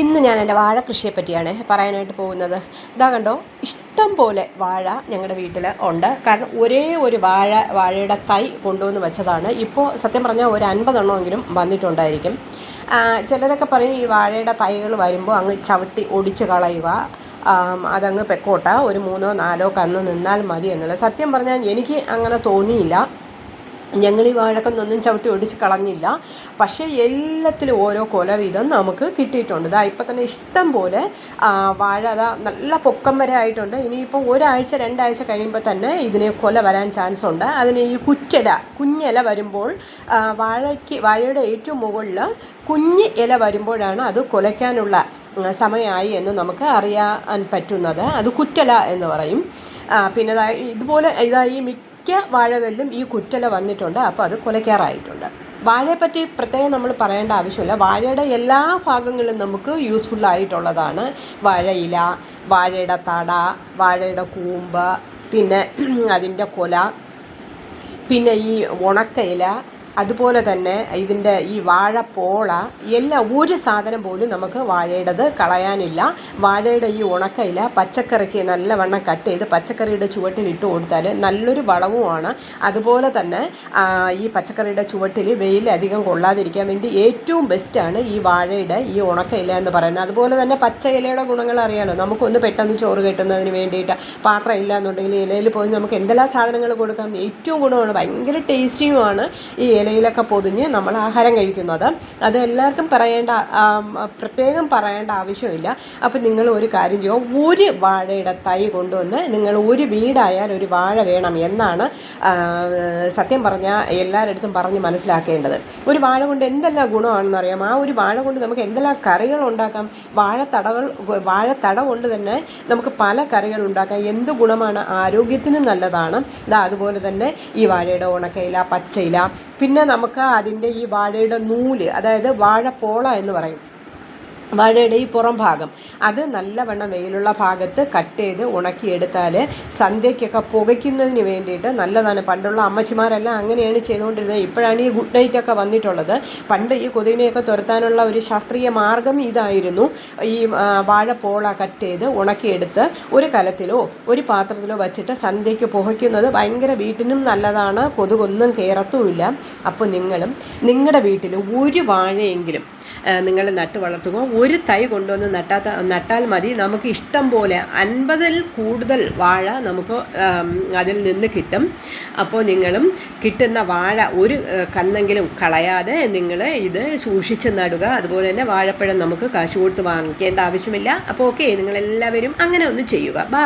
ഇന്ന് ഞാൻ എന്റെ വാഴ കൃഷിയെ പറ്റിയാണ് പറയാനായിട്ട് പോകുന്നത്. ഇതാ കണ്ടോ? ഇഷ്ടം പോലെ വാഴ ഞങ്ങളുടെ വീട്ടിൽ ഉണ്ട്. കാരണം ഒരേ ഒരു വാഴ വാഴയുടെ തൈ കൊണ്ടുവന്ന് വെച്ചതാണ്. ഇപ്പോൾ സത്യം പറഞ്ഞാൽ ഒരു അൻപതെണ്ണമെങ്കിലും വന്നിട്ടുണ്ടായിരിക്കും. ചിലരൊക്കെ പറയും ഈ വാഴയുടെ തൈകൾ വരുമ്പോൾ അങ്ങ് ചവിട്ടി ഒടിച്ച് കളയുക. അതങ്ങ് പെക്കോട്ട. ഒരു മൂന്നോ നാലോ കന്ന് നിന്നാൽ മതി എന്നുള്ളത്. സത്യം പറഞ്ഞാൽ എനിക്ക് അങ്ങനെ തോന്നിയില്ല. ഞങ്ങൾ ഈ വാഴക്കൊന്നൊന്നും ചവിട്ടി ഒടിച്ച് കളഞ്ഞില്ല. പക്ഷേ എല്ലാത്തിലും ഓരോ കൊല വീതം നമുക്ക് കിട്ടിയിട്ടുണ്ട്. ഇതാ ഇപ്പം തന്നെ ഇഷ്ടം പോലെ വാഴ അതാ നല്ല പൊക്കം വരെ ആയിട്ടുണ്ട്. ഇനിയിപ്പോൾ ഒരാഴ്ച രണ്ടാഴ്ച കഴിയുമ്പോൾ തന്നെ ഇതിന് കൊല വരാൻ ചാൻസ് ഉണ്ട്. അതിന് ഈ കുറ്റല കുഞ്ഞില വരുമ്പോൾ വാഴയ്ക്ക് വാഴയുടെ ഏറ്റവും മുകളിൽ കുഞ്ഞ് ഇല വരുമ്പോഴാണ് അത് കൊലയ്ക്കാനുള്ള സമയമായി എന്ന് നമുക്ക് അറിയാൻ പറ്റുന്നത്. അത് കുറ്റല എന്ന് പറയും. പിന്നെ ഇതുപോലെ ഇതാ ഈ മിക്ക വാഴകളിലും ഈ കുറ്റല വന്നിട്ടുണ്ട്. അപ്പോൾ അത് കുലയ്ക്കാറായിട്ടുണ്ട് വാഴയെപ്പറ്റി പ്രത്യേകം നമ്മൾ പറയേണ്ട ആവശ്യമില്ല. വാഴയുടെ എല്ലാ ഭാഗങ്ങളും നമുക്ക് യൂസ്ഫുൾ ആയിട്ടുള്ളതാണ്. വാഴയില വാഴയുടെ തട വാഴയുടെ കൂമ്പ് പിന്നെ അതിന്റെ കൊല പിന്നെ ഈ ഉണക്കയില അതുപോലെ തന്നെ ഇതിന്റെ ഈ വാഴപ്പോള എല്ലാം ഒരു സാധനം പോലും നമുക്ക് വാഴയുടേത് കളയാനില്ല. വാഴയുടെ ഈ ഉണക്കയില പച്ചക്കറിക്ക് നല്ലവണ്ണം കട്ട് ചെയ്ത് പച്ചക്കറിയുടെ ചുവട്ടിൽ ഇട്ട് കൊടുത്താൽ നല്ലൊരു വളവുമാണ്. അതുപോലെ തന്നെ ഈ പച്ചക്കറിയുടെ ചുവട്ടിൽ വെയിൽ അധികം കൊള്ളാതിരിക്കാൻ വേണ്ടി ഏറ്റവും ബെസ്റ്റാണ് ഈ വാഴയുടെ ഈ ഉണക്കയില എന്ന് പറയുന്നത്. അതുപോലെ തന്നെ പച്ച ഇലയുടെ ഗുണങ്ങൾ അറിയാമല്ലോ നമുക്കൊന്ന് പെട്ടെന്ന് ചോറ് കെട്ടുന്നതിന് വേണ്ടിയിട്ട് പാത്രം ഇല്ല എന്നുണ്ടെങ്കിൽ ഇലയിൽ പോയി നമുക്ക് എന്തെല്ലാം സാധനങ്ങൾ കൊടുക്കാം? ഏറ്റവും ഗുണമാണ് ഭയങ്കര ടേസ്റ്റിയുമാണ് ഈ ഇലയിലൊക്കെ പൊതിഞ്ഞ് നമ്മൾ ആഹാരം കഴിക്കുന്നത്. അത് എല്ലാവർക്കും പറയേണ്ട പ്രത്യേകം പറയേണ്ട ആവശ്യമില്ല. അപ്പം നിങ്ങൾ ഒരു കാര്യം ചെയ്യുക. ഒരു വാഴയുടെ തൈ കൊണ്ടുവന്ന് നിങ്ങൾ ഒരു വീടായാൽ ഒരു വാഴ വേണം എന്നാണ് സത്യം പറഞ്ഞാൽ എല്ലാവരുടെ പറഞ്ഞ് മനസ്സിലാക്കേണ്ടത്. ഒരു വാഴ കൊണ്ട് എന്തെല്ലാം ഗുണമാണെന്ന് അറിയാം. ആ ഒരു വാഴ കൊണ്ട് നമുക്ക് എന്തെല്ലാം കറികൾ ഉണ്ടാക്കാം. വാഴത്തടകൾ വാഴത്തട കൊണ്ട് തന്നെ നമുക്ക് പല കറികൾ ഉണ്ടാക്കാം. എന്ത് ഗുണമാണ്? ആരോഗ്യത്തിനും നല്ലതാണ്. അതുപോലെ തന്നെ ഈ വാഴയുടെ ഉണക്കയില പച്ചയില പിന്നെ പിന്നെ നമുക്ക് അതിന്റെ ഈ വാഴയുടെ നൂൽ അതായത് വാഴപ്പോള എന്ന് പറയും. വാഴയുടെ ഈ പുറം ഭാഗം. അത് നല്ലവണ്ണം വെയിലുള്ള ഭാഗത്ത് കട്ട് ചെയ്ത് ഉണക്കിയെടുത്താൽ സന്ധ്യയ്ക്കൊക്കെ പുകയ്ക്കുന്നതിന് വേണ്ടിയിട്ട് നല്ലതാണ്. പണ്ടുള്ള അമ്മച്ചിമാരെല്ലാം അങ്ങനെയാണ് ചെയ്തുകൊണ്ടിരുന്നത്. ഇപ്പോഴാണ് ഈ ഗുഡ് നൈറ്റ് ഒക്കെ വന്നിട്ടുള്ളത്. പണ്ട് ഈ കൊതുകിനെയൊക്കെ തുരത്താനുള്ള ഒരു ശാസ്ത്രീയ മാർഗം ഇതായിരുന്നു. ഈ വാഴപ്പോള കട്ട് ചെയ്ത് ഉണക്കിയെടുത്ത് ഒരു കലത്തിലോ ഒരു പാത്രത്തിലോ വച്ചിട്ട് സന്ധ്യയ്ക്ക് പുകയ്ക്കുന്നത് ഭയങ്കര വീട്ടിനും നല്ലതാണ്. കൊതുകൊന്നും കയറത്തുമില്ല അപ്പോൾ നിങ്ങളും നിങ്ങളുടെ വീട്ടിൽ ഒരു വാഴയെങ്കിലും നിങ്ങൾ നട്ട് വളർത്തുക. ഒരു തൈ കൊണ്ടുവന്ന് നട്ടാത്ത നട്ടാൽ മതി. നമുക്ക് ഇഷ്ടം പോലെ അൻപതിൽ കൂടുതൽ വാഴ നമുക്ക് അതിൽ നിന്ന് കിട്ടും. അപ്പോൾ നിങ്ങളും കിട്ടുന്ന വാഴ ഒരു കന്നെങ്കിലും കളയാതെ നിങ്ങൾ ഇത് സൂക്ഷിച്ച് നടുക. അതുപോലെ തന്നെ വാഴപ്പഴം നമുക്ക് കാശ് കൊടുത്ത് വാങ്ങിക്കേണ്ട ആവശ്യമില്ല. അപ്പോൾ ഓക്കെ നിങ്ങളെല്ലാവരും അങ്ങനെ ഒന്ന് ചെയ്യുക. ബാ